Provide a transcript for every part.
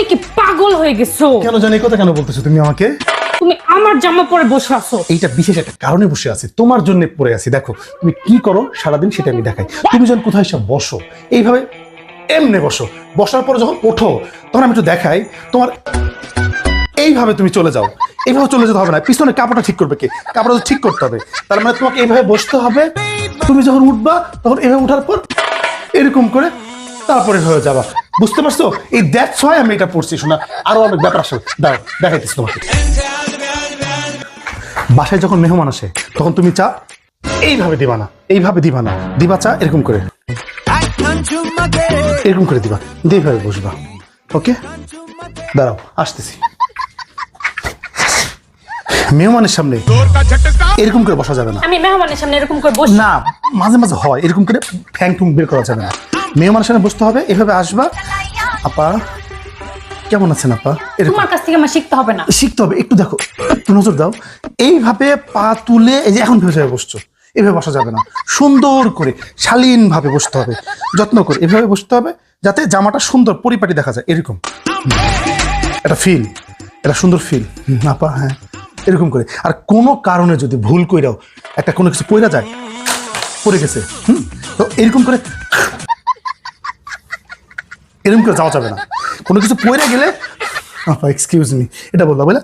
তুমি কি পাগল হয়ে গেছো? কেন জানি কথা কেন বলতেছো তুমি আমাকে? তুমি আমার জামা পরে বসে আছো। এইটা বিশেষ একটা কারণে বসে আছি তোমার জন্য পড়ে আছি। দেখো তুমি কি করো সারাদিন সেটা আমি দেখাই। তুমি যখন কোথায় এসে বসো এইভাবে এমনে বসো। বসার পরে যখন ওঠো তখন আমি একটু দেখাই তোমার এইভাবে তুমি চলে যাও। এইভাবে চলে যেতে হবে না। পিছনে কাপড়টা ঠিক করবে কে? কাপড়টা ঠিক করতে হবে। তার মানে তোমাকে এইভাবে বসতে হবে। তুমি যখন উঠবা তখন এইভাবে উঠার পর এরকম করে তারপরে হয়ে যাবা। বুঝতে পারছ? এই দ্যাটস হয় আমি এটা পড়ছি শোনা। আরও অনেক ব্যাপার আসে। দাও দেখাইতেছি তোমাকে। বাসায় যখন মেহমান আসে তখন তুমি চা এইভাবে দিবা না এইভাবে দিবা না। দিবা চা এরকম করে। এরকম করে দিবা দিয়ে এইভাবে বসবা। ওকে? দাঁড়াও আসতেছি। মেহমানের সামনে এরকম করে বসা যাবে না। আমি মেহমানের সামনে এরকম করে বসি। না মাঝে মাঝে হয় এরকম করে ঠ্যাং ঠুং বের করা যাবে না। মেহমানের মানুষের বসতে হবে এভাবে আসবা। আপা কেমন আছেন আপা? এরকম। তোমার কাছ থেকে আমার শিখতে হবে না। শিখতে হবে একটু দেখো একটু নজর দাও। এইভাবে পা তুলে এই যে এখন ভেবে বসছো এভাবে বসা যাবে না। সুন্দর করে শালীন ভাবে বসতে হবে। যত্ন করে এভাবে বসতে হবে যাতে জামাটা সুন্দর পরিপাটি দেখা যায় এরকম। এটা ফিল এটা সুন্দর ফিল আপা হ্যাঁ এরকম করে। আর কোনো কারণে যদি ভুল কইরাও একটা কোনো কিছু পইরা যায় পড়ে গেছে হুম তো এরকম করে এরকম করে যাওয়া যাবে না। কোনো কিছু পইরা গেলে আপা এক্সকিউজ মি এটা বলবা বলে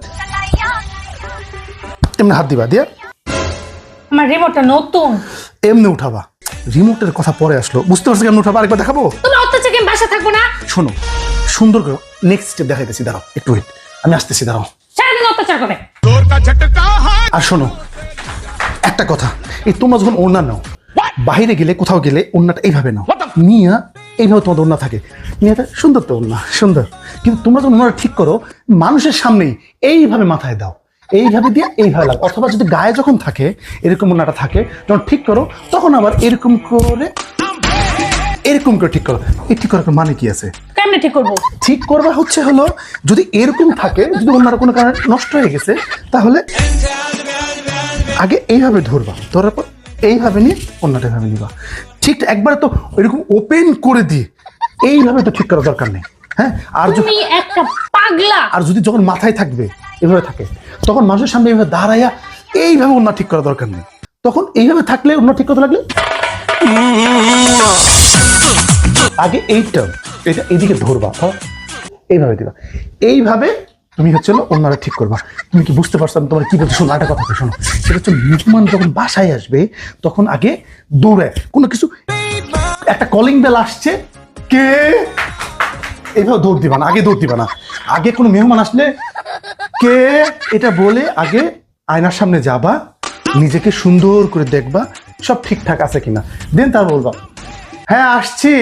এমনি হাত দিবা দিয়ে? আমার রিমোটটা নতুন। এমনি উঠাবা। রিমোটের কথা পরে আসলো। বুঝতে পারছ কেমন উঠাবা আরেকবার দেখাবো? তুমি অত্যাচার আমি বাসা থাকব না? শোনো সুন্দর করে নেক্সট স্টেপ দেখাইতেছি দাঁড়াও একটু wait। আমি আসতেছি দাঁড়াও। সারাদিন অত্যাচার করে আর শোনো একটা কথা এই তোমরা যখন ওড়না নাও বাইরে গেলে কোথাও গেলে ওড়নাটা এইভাবে নাও। নিয়া এইভাবে তোমাদের ওড়না থাকে। নিয়ে সুন্দর তো ওড়না সুন্দর। কিন্তু তোমরা যখন ওড়নাটা ঠিক করো মানুষের সামনেই এইভাবে মাথায় দাও। এইভাবে দিয়ে এইভাবে লাগ অথবা যদি গায়ে যখন থাকে এরকম ওড়নাটা থাকে যখন ঠিক করো তখন আবার এরকম করে এরকম করে ঠিক করো। এই ঠিক করার মানে কি আছে? কেমনে ঠিক করব? ঠিক করবা হচ্ছে হলো যদি এরকম থাকে যদি অন্যান্য কোনো কারণে নষ্ট হয়ে গেছে তাহলে আগে এইভাবে ধরবা। ধরার পর এইভাবে নিয়ে অন্যটা এভাবে নিবা। ঠিক একবারে তো এরকম ওপেন করে দিয়ে এইভাবে তো ঠিক করার দরকার নেই। হ্যাঁ? আর যদি তুমি একটা পাগলা। আর যদি যখন মাথায় থাকবে এভাবে থাকে। তখন মানুষের সামনে এইভাবে দাঁড়াইয়া এইভাবে অন্য ঠিক করা দরকার নেই। তখন এইভাবে থাকলে অন্য ঠিক করতে লাগলে? আগে এইটা এটা এইদিকে ধরবা হ্যাঁ? এইভাবে দিবা। এইভাবে তুমি হচ্ছে অন্যরা ঠিক করবা। তুমি কি বুঝতে পারছ আমি তোমার কি বলছি শোনো একটা কথা শোনো। সেটা হচ্ছে মেহমান যখন বাসায় আসবে, তখন আগে দৌড়ায়। কোনো কিছু একটা কলিং বেল আসছে, কে? এইভাবে দৌড় দিবা না, আগে দৌড় দিবা না। আগে কোনো মেহমান আসলে, কে? এটা বলে আগে আয়নার সামনে যাবা, নিজেকে সুন্দর করে দেখবা, সব ঠিকঠাক আছে কিনা। দেন তার বলবা হ্যাঁ আসছি।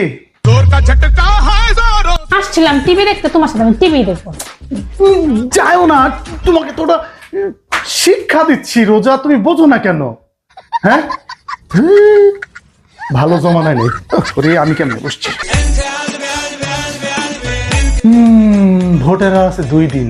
আসছিলাম টিভি দেখতে, তোমার সাথে আমি টিভি দেখব। যাও না, তোমাকে তোরা শিক্ষা দিচ্ছি, রোজা তুমি বোঝো না কেন? হ্যাঁ? ভালো জমানায় নেই। ওরে, আমি কেমন বসছি? ভোটের আছে দুই দিন।